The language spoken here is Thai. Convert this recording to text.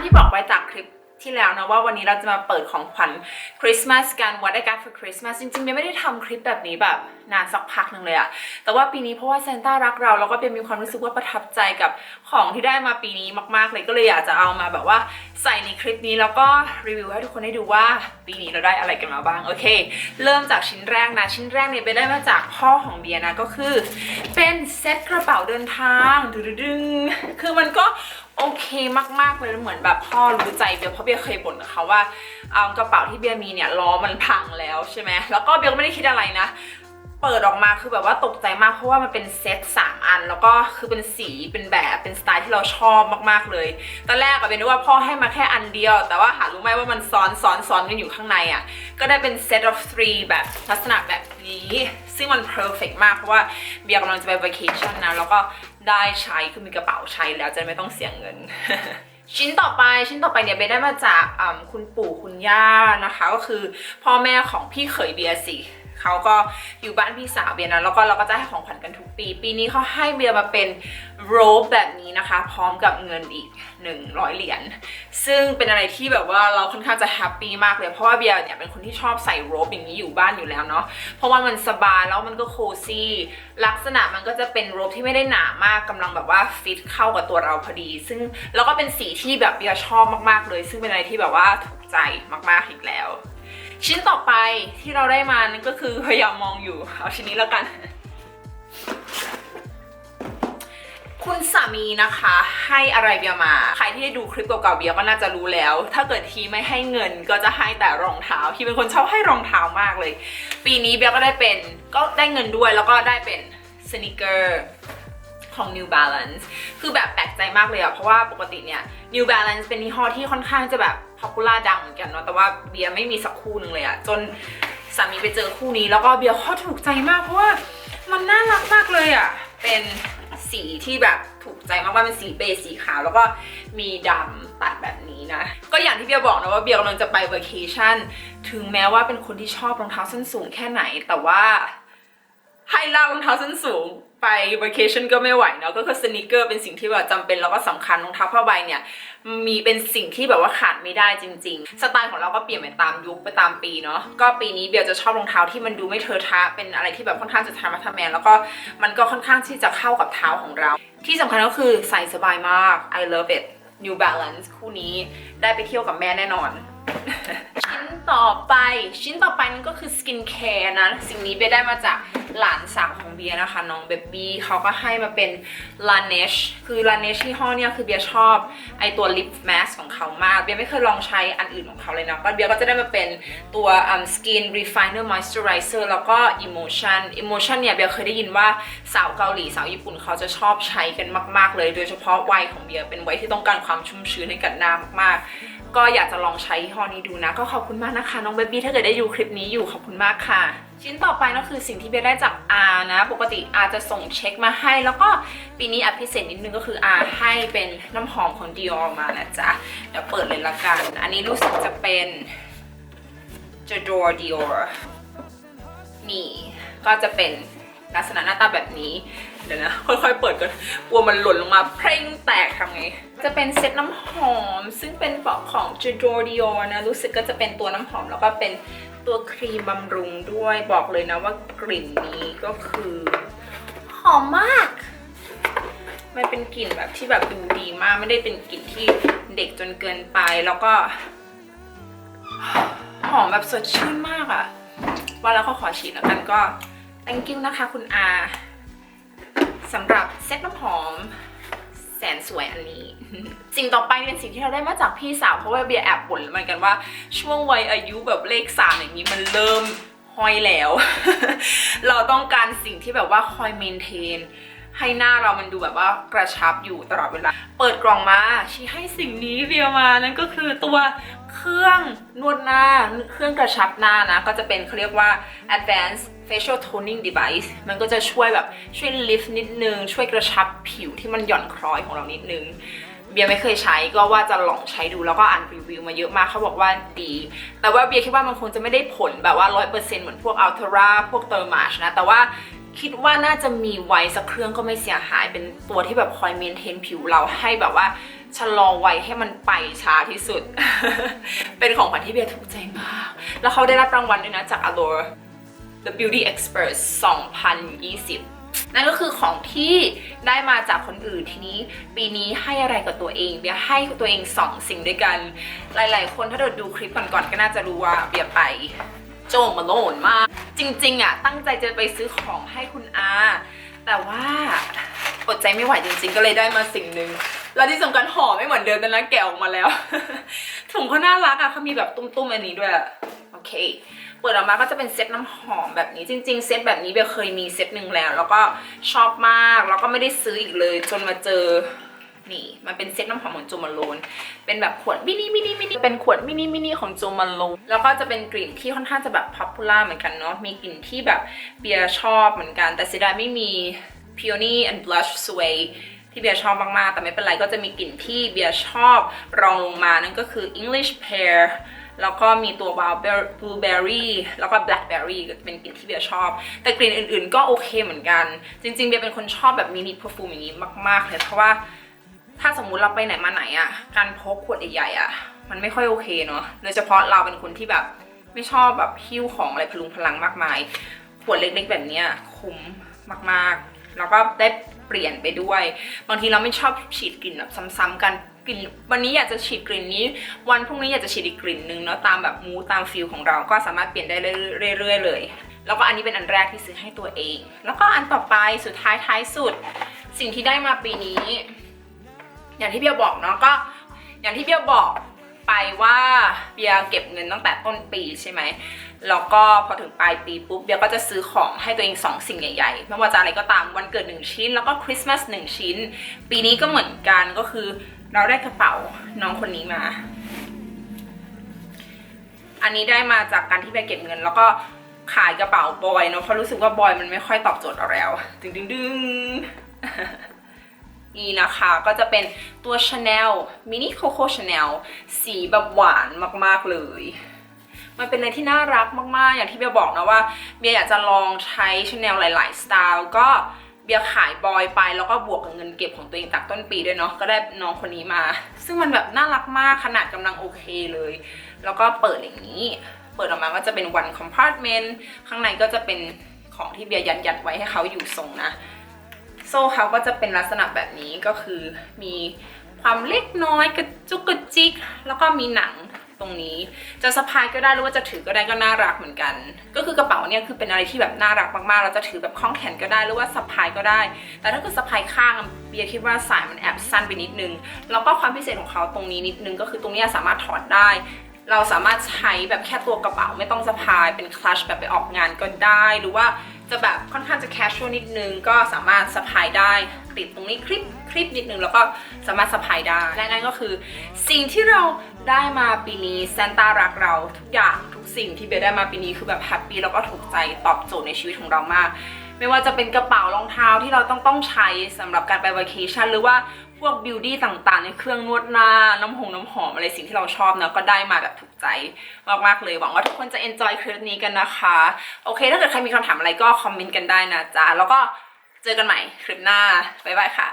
ามที่บอกไว้จากคลิปที่แล้วนะว่าวันนี้เราจะมาเปิดของขวัญคริสต์มาสกัน What I got for Christmas จริงๆเบยไม่ได้ทำคลิปแบบนี้แบบนานสักพักหนึ่งเลยอะแต่ว่าปีนี้เพราะว่าซานต้ารักเราแล้วก็เบยมีความรู้สึกว่าประทับใจกับของที่ได้มาปีนี้มากๆเลยก็เลยอยากจะเอามาแบบว่าใส่ในคลิปนี้แล้วก็รีวิวให้ทุกคนได้ดูว่าปีนี้เราได้อะไรกันมาบ้างโอเค เริ่มจากชิ้นแรกนะชิ้นแรกเนี่ยเบได้มาจากพ่อของเบียนะก็คือ เป็นเซ็ตกระเป๋าเดินทางดึงคือมันก็ โอเคมากๆเลยเหมือนแบบพ่อรู้ใจเบียร์เพราะเบียร์เคยบ่นกับเขาว่าเอากระเป๋าที่เบียร์มีเนี่ยล้อมันพังแล้วใช่ไหมแล้วก็เบียร์ก็ไม่ได้คิดอะไรนะเปิดออกมาคือแบบว่าตกใจมากเพราะว่ามันเป็นเซตสามอัน แล้วก็คือเป็นสีเป็นแบบเป็นสไตล์ที่เราชอบมากๆเลยตอนแรกอะเบียร์นึกว่าพ่อให้มาแค่อันเดียว แต่ว่าหารู้ไหมว่ามันซ้อนซ้อนซ้อนกันอยู่ข้างในอะก็ได้เป็น set of three แบบลักษณะแบบนี้ ซึ่งมัน perfect มากเพราะว่าเบียร์กำลังจะไป vacation นะแล้วก็ ได้ใช้คือมีกระเป๋าใช้แล้วจะไม่ต้องเสียเงิน ชิ้นต่อไปชิ้นต่อไปเนี่ยเบได้มาจากคุณปู่คุณย่านะคะ ก็คือพ่อแม่ของพี่เขยเบียร์สิ เขาก็อยู่บ้านพี่สาวเบียร์นะแล้วก็เราก็จะให้ของขวัญกันทุกปี ปีนี้เขาให้เบียร์มาเป็นโรบแบบนี้นะคะ พร้อมกับเงินอีก 100 เหรียญซึ่งเป็นอะไรที่แบบว่าเราค่อนข้างจะแฮปปี้มากเลยเพราะว่าเบียร์เนี่ยเป็นคนที่ชอบใส่โรบอย่างนี้อยู่บ้านอยู่แล้วเนาะเพราะว่ามันสบายแล้วมันก็โคซี่ลักษณะมันก็จะเป็นโรบที่ไม่ได้หนามากกำลังแบบว่าฟิตเข้ากับตัวเราพอดี ซึ่งแล้วก็เป็นสีที่แบบเบียร์ชอบมากๆเลย ซึ่งเป็นอะไรที่แบบว่าถูกใจมากๆอีกแล้ว ชิ้นต่อไปที่เราได้มานั่นก็คือพยายามมองอยู่เอาชิ้นนี้แล้วกัน คุณสามีนะคะ ให้อะไรเบียมา ใครที่ได้ดูคลิปเก่าๆเบียก็น่าจะรู้แล้ว ถ้าเกิดทีไม่ให้เงินก็จะให้แต่รองเท้า ทีเป็นคนชอบให้รองเท้ามากเลย ปีนี้เบียก็ได้เป็นก็ได้เงินด้วยแล้วก็ได้เป็นสนิเกอร์ ของ New Balance คือแบบแปลกใจมากเลยอะเพราะว่าปกติเนี่ย New Balance เป็นยี่ห้อที่ค่อนข้างจะแบบ popular ดังเหมือนกันเนาะแต่ว่าเบียร์ไม่มีสักคู่หนึ่งเลยอะจนสามีไปเจอคู่นี้แล้วก็เบียร์ข้อถูกใจมากเพราะว่ามันน่ารักมากเลยอะเป็นสีที่แบบถูกใจมากว่าเป็นสีเบจสีขาวแล้วก็มีดำตัดแบบนี้นะ ก็อย่างที่เบียบอกนะว่าเบียกำลังจะไป vacation ถึงแม้ว่าเป็นคนที่ชอบรองเท้าส้นสูงแค่ไหน แต่ว่าให้เล่ารองเท้าส้นสูง ไป vacation ก็ไม่ไหวเนาะก็คือสนิเกอร์เป็นสิ่งที่แบบจำเป็นแล้วก็สำคัญรองเท้าผ้าใบเนี่ย มีเป็นสิ่งที่แบบว่าขาดไม่ได้จริง ๆ สไตล์ของเราก็เปลี่ยนไปตามยุคไปตามปีเนาะก็ปีนี้เบียร์จะชอบรองเท้าที่มันดูไม่เทอะทะเป็นอะไรที่แบบค่อนข้างจะธรรมะทะแมนแล้วก็มันก็ค่อนข้างที่จะเข้ากับเท้าของเรา ที่สำคัญก็คือใส่สบายมาก I love it New Balance คู่นี้ได้ไปเที่ยวกับแม่แน่นอน ชิ้นต่อไปชิ้นต่อไปนั่นก็คือสกินแคร์นะ สิ่งนี้เบียได้มาจาก หลานสาวของเบียร์นะคะ น้องเบบี้เขาก็ให้มาเป็น Laneige คือ Laneige ที่ห้อเนี่ยคือเบียร์ชอบไอตัวลิปแมสของเขามาก เบียร์ไม่เคยลองใช้อันอื่นของเขาเลยนะก็เบียร์ก็จะได้มาเป็นตัว um, Skin Refiner Moisturizer แล้วก็ Emotion Emotion เนี่ยเบียร์เคยได้ยินว่าสาวเกาหลีสาวญี่ปุ่นเขาจะชอบใช้กันมาก ๆ เลย โดยเฉพาะวัยของเบียร์เป็นวัยที่ต้องการความชุ่มชื้นให้กับหน้ามากๆ ก็อยากจะลองใช้ยี่ห้อนี้ดูนะ ก็ขอบคุณมากนะคะ น้องเบบี้ถ้าเกิดได้ดูคลิปนี้อยู่ขอบคุณมากค่ะ ชิ้นต่อไปก็คือสิ่งที่เบียได้จากอานะ ปกติอาจะส่งเช็คมาให้ แล้วก็ปีนี้อัพิเศษนิดนึงก็คืออาให้เป็นน้ำหอมของ Dior มานะจ๊ะ เดี๋ยวเปิดเลยละกัน อันนี้รู้สึกจะเป็น Jador Dior นี่ก็จะเป็นลักษณะหน้าตาแบบนี้ เดี๋ยวนะ ค่อยๆ เปิดก่อนกลัวมันหล่นลงมาเพร่งแตกทำไง จะเป็นเซตน้ำหอม ซึ่งเป็นบอกของ j a d o r Dior นะ รู้สึกก็จะเป็นตัวน้ำหอมแล้วก็เป็น ตัวครีมบำรุงด้วยบอกเลยนะว่ากลิ่นนี้ก็คือ หอมมาก มันเป็นกลิ่นแบบที่แบบดูดีมากไม่ได้เป็นกลิ่นที่เด็กจนเกินไปแล้วก็ หอมแบบสดชื่นมากอะว่าแล้วก็ขอฉีดแล้วกันก็ thank you นะคะคุณอาสำหรับเซ็ตน้ำหอม แสนสวยอันนี้ สิ่งต่อไปเป็นสิ่งที่เราได้มาจากพี่สาวเพราะว่าเบียร์แอบบ่นเหมือนกันว่าช่วงวัยอายุแบบเลขสามอย่างนี้มันเริ่มห้อยแล้ว เราต้องการสิ่งที่แบบว่าคอยเมนเทนให้หน้าเรามันดูแบบว่ากระชับอยู่ตลอดเวลา เปิดกล่องมา ชี้ให้สิ่งนี้เบียร์มานั่นก็คือตัว เครื่องนวดหน้า เครื่องกระชับหน้านะ ก็จะเป็นเขาเรียกว่า advanced facial toning device มันก็จะช่วยแบบช่วยลิฟต์นิดนึง ช่วยกระชับผิวที่มันหย่อนคล้อยของเรานิดนึงเบียร์ไม่เคยใช้ก็ว่าจะลองใช้ดูแล้วก็อ่านรีวิวมาเยอะมากเขาบอกว่าดี แต่ว่าเบียร์คิดว่ามันคงจะไม่ได้ผลแบบว่า 100%เหมือนพวก Ultra พวก Thermage นะ แต่ว่า คิดว่าน่าจะมีไว้สักเครื่องก็ไม่เสียหายเป็นตัวที่แบบคอยเมนเทนผิวเราให้แบบว่าชะลอไวให้มันไปช้าที่สุด เป็นของขวัญที่เบียร์ถูกใจมาก แล้วเขาได้รับรางวัลด้วยนะจาก Allure The Beauty Expert 2020นั่นก็คือของที่ได้มาจากคนอื่นทีนี้ ปีนี้ให้อะไรกับตัวเอง เบียร์ให้ตัวเองสองสิ่งด้วยกัน หลาย ๆ คนถ้าเดดูคลิปก่อนๆก็น่าจะรู้ว่าเบียร์ไป โจมาโลนมาก จริงๆอะตั้งใจจะไปซื้อของให้คุณอา แต่ว่าอดใจไม่ไหวจริงๆ ก็เลยได้มาสิ่งหนึ่งแล้วที่สำคัญห่อไม่เหมือนเดิมแต่นะแกะออกมาแล้ว ถุงเขาน่ารักอะเขามีแบบตุ้มๆอันนี้ด้วยโอเค เปิดออกมาก็จะเป็นเซตน้ำหอมแบบนี้จริง ๆ เซตแบบนี้เบลเคยมีเซตหนึ่งแล้ว แล้วก็ชอบมากแล้วก็ไม่ได้ซื้ออีกเลย จนมาเจอ นี่ มันเป็นเซ็ตน้ำหอมของโจมาโลน เป็นแบบขวดมินิมินิมินิเป็นขวดมินิมินิของโจมาโลน แล้วก็จะเป็นกลิ่นที่ค่อนข้างจะแบบพั p ูล่าเหมือนกันเนาะ มีกลิ่นที่แบบเบียร์ชอบเหมือนกัน แต่เสียดายไม่มี Peony and Blush Sway ที่เบียร์ชอบมากๆ แต่ไม่เป็นไรก็จะมีกลิ่นที่เบียร์ชอบรองลงมานั่นก็คือ English Pear แล้วก็มีตัว wild blueberry แล้วก็ blackberry ก็เป็นกลิ่นที่เบียร์ชอบ แต่กลิ่นอื่นๆก็โอเคเหมือนกัน จริงๆเบียร์เป็นคนชอบแบบมินิ perfume อย่างนี้มากๆเลยเพราะว่า ถ้าสมมุติเราไปไหนมาไหนอะ่ะ การพกขวดใหญ่ๆอะ่ะ มันไม่ค่อยโอเคเนาะ โดยเฉพาะเราเป็นคนที่แบบไม่ชอบแบบหิ้วของอะไรพลุงพลังมากมาย ขวดเล็กๆแบบเนี้ยคุ้มมากๆ แล้วก็ได้เปลี่ยนไปด้วย บางทีเราไม่ชอบฉีดกลิ่นแบบซ้ำๆกันกลิ่นวันนี้อยากจะฉีดกลิ่นนี้ วันพรุ่งนี้อยากจะฉีดอีกกลิ่นนึงเนาะตามแบบมูตามฟิลของเราก็สามารถเปลี่ยนได้เรื่อยๆเลย แล้วก็อันนี้เป็นอันแรกที่ซื้อให้ตัวเอง แล้วก็อันต่อไปสุดท้ายท้ายสุด สิ่งที่ได้มาปีนี้ อย่างที่เบียบอกเนาะก็ อย่างที่เบียบอกไปว่าเบียเก็บเงินตั้งแต่ต้นปีใช่ไหมแล้วก็พอถึงปลายปีปุ๊บเบียก็จะซื้อของให้ตัวเองสองสิ่งใหญ่ๆไม่ว่าจะอะไรก็ตามวันเกิดหนึ่งชิ้น แล้วก็คริสต์มาสหนึ่งชิ้น ปีนี้ก็เหมือนกันก็คือเราได้กระเป๋าน้องคนนี้มา อันนี้ได้มาจากการที่เบียเก็บเงิน แล้วก็ขายกระเป๋าบอยเนาะเพราะรู้สึกว่าบอยมันไม่ค่อยตอบโจทย์เราแล้วดึงดึงดึง นี่นะคะก็จะเป็นตัว Chanel Mini Coco Chanel สีแบบหวานมากๆเลย มันเป็นอะไรที่น่ารักมากๆ อย่างที่เบียบอกนะว่าเบียอยากจะลองใช้ Chanel หลาย ๆ สไตล์ก็เบียขายบอยไปแล้วก็บวกกับเงินเก็บของตัวเองจากต้นปีด้วยเนาะก็ได้น้องคนนี้มา ซึ่งมันแบบน่ารักมากขนาดกำลังโอเคเลย แล้วก็เปิดอย่างนี้ เปิดออกมาก็จะเป็น one compartment ข้างในก็จะเป็นของที่เบียยัดยัดๆไว้ให้เขาอยู่ทรงนะ โซ่เขาก็จะเป็นลักษณะแบบนี้ก็คือมีความเล็กน้อยกระจุกกระจิก แล้วก็มีหนังตรงนี้ จะสะพายก็ได้หรือว่าจะถือก็ได้ก็น่ารักเหมือนกัน ก็คือกระเป๋าเนี่ยคือเป็นอะไรที่แบบน่ารักมากๆ เราจะถือแบบคล้องแขนก็ได้หรือว่าสะพายก็ได้ แต่ถ้าเกิดสะพายข้างเบียร์คิดว่าสายมันแอบสั้นไปนิดนึง แล้วก็ความพิเศษของเขาตรงนี้นิดนึงก็คือตรงนี้สามารถถอดได้เราสามารถใช้แบบแค่ตัวกระเป๋าไม่ต้องสะพายเป็นคลัชแบบไปออกงานก็ได้ หรือว่า จะแบบค่อนข้างจะแคชชวลนิดนึง ก็สามารถสะพายได้ติดตรงนี้คลิปคลิปนิดนึง แล้วก็สามารถสะพายได้ และนั่นก็คือสิ่งที่เราได้มาปีนี้ซานต้ารักเราทุกอย่างทุกสิ่งที่เบลได้มาปีนี้คือแบบแฮปปี้แล้วก็ถูกใจตอบโจทย์ในชีวิตของเรามากไม่ว่าจะเป็นกระเป๋ารองเท้าที่เราต้องต้องใช้สำหรับการไปวัเคชั่นหรือว่า พวกบิวตี้ต่างๆ ในเครื่องนวดหน้า น้ำหงน้ำหอมอะไรสิ่งที่เราชอบเนะก็ได้มาแบบถูกใจมากๆเลยหวังว่าทุกคนจะ enjoy คลิปนี้กันนะคะ โอเค ถ้าเกิดใครมีคำถามอะไรก็คอมเมนต์กันได้นะจ๊ะ แล้วก็เจอกันใหม่คลิปหน้า บ๊ายบายค่ะ